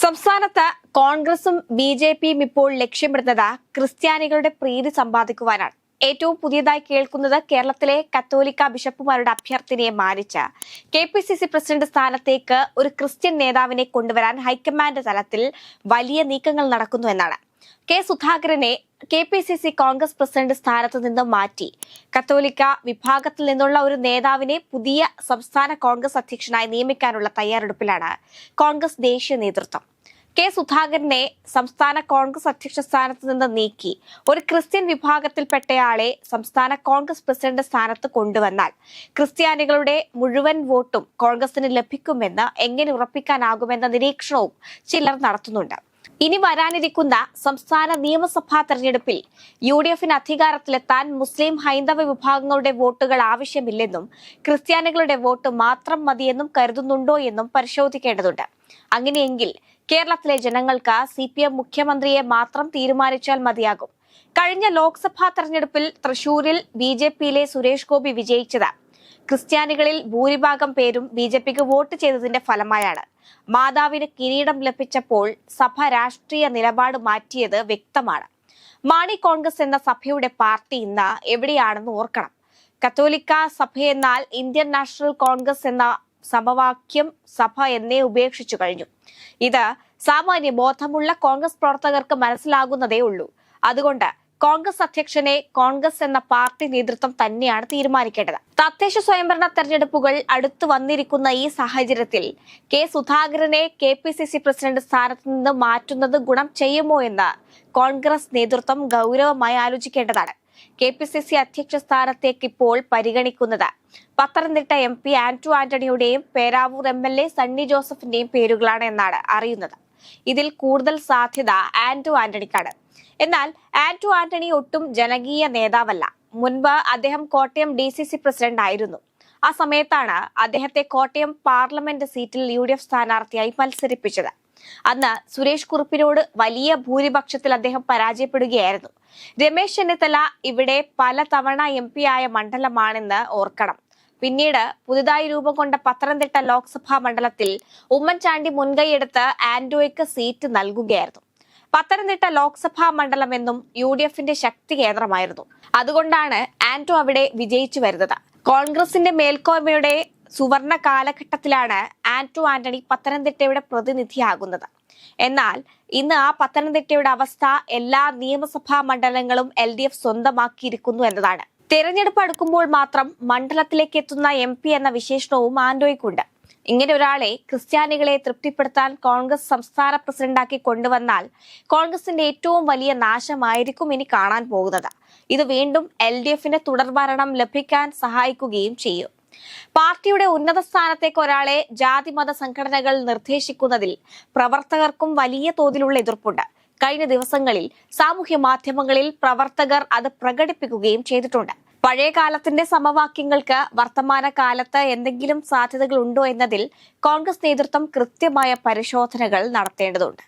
സംസ്ഥാനത്ത് കോൺഗ്രസും B J പിയും ഇപ്പോൾ ലക്ഷ്യമിടുന്നത് ക്രിസ്ത്യാനികളുടെ പ്രീതി സമ്പാദിക്കുവാനാണ്. ഏറ്റവും പുതിയതായി കേൾക്കുന്നത് കേരളത്തിലെ കത്തോലിക്ക ബിഷപ്പുമാരുടെ അഭ്യർത്ഥനയെ മാനിച്ച്. K P C C president സ്ഥാനത്തേക്ക് ഒരു ക്രിസ്ത്യൻ നേതാവിനെ കൊണ്ടുവരാൻ ഹൈക്കമാൻഡ് തലത്തിൽ വലിയ നീക്കങ്ങൾ നടക്കുന്നു എന്നാണ്. കെ സുധാകരനെ K P C C Congress president സ്ഥാനത്ത് നിന്ന് മാറ്റി. കത്തോലിക്ക വിഭാഗത്തിൽ നിന്നുള്ള ഒരു നേതാവിനെ പുതിയ സംസ്ഥാന കോൺഗ്രസ് അധ്യക്ഷനായി നിയമിക്കാനുള്ള തയ്യാറെടുപ്പിലാണ് കോൺഗ്രസ് ദേശീയ നേതൃത്വം. കെ സുധാകരനെ സംസ്ഥാന കോൺഗ്രസ് അധ്യക്ഷ സ്ഥാനത്ത് നിന്ന് നീക്കി. ഒരു ക്രിസ്ത്യൻ വിഭാഗത്തിൽപ്പെട്ടയാളെ സംസ്ഥാന കോൺഗ്രസ് പ്രസിഡന്റ് സ്ഥാനത്ത് കൊണ്ടുവന്നാൽ ക്രിസ്ത്യാനികളുടെ മുഴുവൻ വോട്ടും കോൺഗ്രസിന് ലഭിക്കുമെന്ന് എങ്ങനെ ഉറപ്പിക്കാനാകുമെന്ന നിരീക്ഷണവും ചിലർ നടത്തുന്നുണ്ട്. ഇനി വരാനിരിക്കുന്ന സംസ്ഥാന നിയമസഭാ തെരഞ്ഞെടുപ്പിൽ യു ഡി എഫിന് അധികാരത്തിലെത്താൻ മുസ്ലിം ഹൈന്ദവ വിഭാഗങ്ങളുടെ വോട്ടുകൾ ആവശ്യമില്ലെന്നും ക്രിസ്ത്യാനികളുടെ വോട്ട് മാത്രം മതിയെന്നും കരുതുന്നുണ്ടോ എന്നും പരിശോധിക്കേണ്ടതുണ്ട്. അങ്ങനെയെങ്കിൽ കേരളത്തിലെ ജനങ്ങൾക്ക് സി മുഖ്യമന്ത്രിയെ മാത്രം തീരുമാനിച്ചാൽ മതിയാകും. കഴിഞ്ഞ ലോക്സഭാ തെരഞ്ഞെടുപ്പിൽ തൃശൂരിൽ ബി സുരേഷ് ഗോപി വിജയിച്ചത് ക്രിസ്ത്യാനികളിൽ ഭൂരിഭാഗം പേരും ബി ജെ പിക്ക് വോട്ട് ചെയ്തതിന്റെ ഫലമായാണ്. മാതാവിന് കിരീടം ലഭിച്ചപ്പോൾ സഭ രാഷ്ട്രീയ നിലപാട് മാറ്റിയത് വ്യക്തമാണ്. മാണി കോൺഗ്രസ് എന്ന സഭയുടെ പാർട്ടി ഇന്ന് എവിടെയാണെന്ന് ഓർക്കണം. കത്തോലിക്ക സഭയെന്നാൽ ഇന്ത്യൻ നാഷണൽ കോൺഗ്രസ് എന്ന സമവാക്യം സഭ എന്നേ ഉപേക്ഷിച്ചു കഴിഞ്ഞു. ഇത് സാമാന്യ ബോധമുള്ള കോൺഗ്രസ് പ്രവർത്തകർക്ക് മനസ്സിലാകുന്നതേ ഉള്ളൂ. അതുകൊണ്ട് കോൺഗ്രസ് അധ്യക്ഷനെ കോൺഗ്രസ് എന്ന പാർട്ടി നേതൃത്വം തന്നെയാണ് തീരുമാനിക്കേണ്ടത്. തദ്ദേശ സ്വയംഭരണ തെരഞ്ഞെടുപ്പുകൾ അടുത്തു വന്നിരിക്കുന്ന ഈ സാഹചര്യത്തിൽ കെ സുധാകരനെ K P C C president സ്ഥാനത്ത് നിന്ന് മാറ്റുന്നത് ഗുണം ചെയ്യുമോ എന്ന് കോൺഗ്രസ് നേതൃത്വം ഗൗരവമായി ആലോചിക്കേണ്ടതാണ്. കെ പി സി സി അധ്യക്ഷ സ്ഥാനത്തേക്ക് ഇപ്പോൾ പരിഗണിക്കുന്നത് Pathanamthitta M P Antu ആന്റണിയുടെയും Peravoor M L A Sunny ജോസഫിന്റെയും പേരുകളാണ് എന്നാണ് അറിയുന്നത്. ഇതിൽ കൂടുതൽ സാധ്യത ആന്റോ ആന്റണിക്കാണ്. എന്നാൽ ആന്റു ആന്റണി ഒട്ടും ജനകീയ നേതാവല്ല. മുൻപ് അദ്ദേഹം Kottayam D C C president ആയിരുന്നു. ആ സമയത്താണ് അദ്ദേഹത്തെ കോട്ടയം പാർലമെന്റ് സീറ്റിൽ യു ഡി എഫ് സ്ഥാനാർത്ഥിയായി മത്സരിപ്പിച്ചത്. അന്ന് സുരേഷ് കുറുപ്പിനോട് വലിയ ഭൂരിപക്ഷത്തിൽ അദ്ദേഹം പരാജയപ്പെടുകയായിരുന്നു. രമേശ് ചെന്നിത്തല ഇവിടെ പലതവണ എം പി ആയ മണ്ഡലമാണെന്ന് ഓർക്കണം. പിന്നീട് പുതുതായി രൂപം കൊണ്ട പത്തനംതിട്ട ലോക്സഭാ മണ്ഡലത്തിൽ ഉമ്മൻചാണ്ടി മുൻകൈയെടുത്ത് ആന്റോയ്ക്ക് സീറ്റ് നൽകുകയായിരുന്നു. പത്തനംതിട്ട ലോക്സഭാ മണ്ഡലം എന്നും യു ഡി എഫിന്റെ ശക്തി കേന്ദ്രമായിരുന്നു. അതുകൊണ്ടാണ് ആന്റോ അവിടെ വിജയിച്ചു വരുന്നത്. കോൺഗ്രസിന്റെ മേൽക്കോയ്മയുടെ സുവർണ കാലഘട്ടത്തിലാണ് ആന്റോ ആന്റണി പത്തനംതിട്ടയുടെ പ്രതിനിധിയാകുന്നത്. എന്നാൽ ഇന്ന് ആ പത്തനംതിട്ടയുടെ അവസ്ഥ എല്ലാ നിയമസഭാ മണ്ഡലങ്ങളും എൽ സ്വന്തമാക്കിയിരിക്കുന്നു എന്നതാണ്. തെരഞ്ഞെടുപ്പ് അടുക്കുമ്പോൾ മാത്രം മണ്ഡലത്തിലേക്ക് എത്തുന്ന എം പി എന്ന വിശേഷണവും ആന്റോയ്ക്കുണ്ട്. ഇങ്ങനെ ഒരാളെ ക്രിസ്ത്യാനികളെ തൃപ്തിപ്പെടുത്താൻ കോൺഗ്രസ് സംസ്ഥാന പ്രസിഡന്റാക്കി കൊണ്ടുവന്നാൽ കോൺഗ്രസിന്റെ ഏറ്റവും വലിയ നാശമായിരിക്കും ഇനി കാണാൻ പോകുന്നത്. ഇത് വീണ്ടും എൽ ഡി എഫിന് തുടർഭരണം ലഭിക്കാൻ സഹായിക്കുകയും ചെയ്യും. പാർട്ടിയുടെ ഉന്നത സ്ഥാനത്തേക്ക് ഒരാളെ ജാതിമത സംഘടനകൾ നിർദ്ദേശിക്കുന്നതിൽ പ്രവർത്തകർക്കും വലിയ തോതിലുള്ള എതിർപ്പുണ്ട്. കഴിഞ്ഞ ദിവസങ്ങളിൽ സാമൂഹ്യ മാധ്യമങ്ങളിൽ പ്രവർത്തകർ അത് പ്രകടിപ്പിക്കുകയും ചെയ്തിട്ടുണ്ട്. പഴയ കാലത്തിന്റെ സമവാക്യങ്ങൾക്ക് വർത്തമാന കാലത്ത് എന്തെങ്കിലും സാധ്യതകളുണ്ടോ എന്നതിൽ കോൺഗ്രസ് നേതൃത്വം കൃത്യമായ പരിശോധനകൾ നടത്തേണ്ടതുണ്ട്.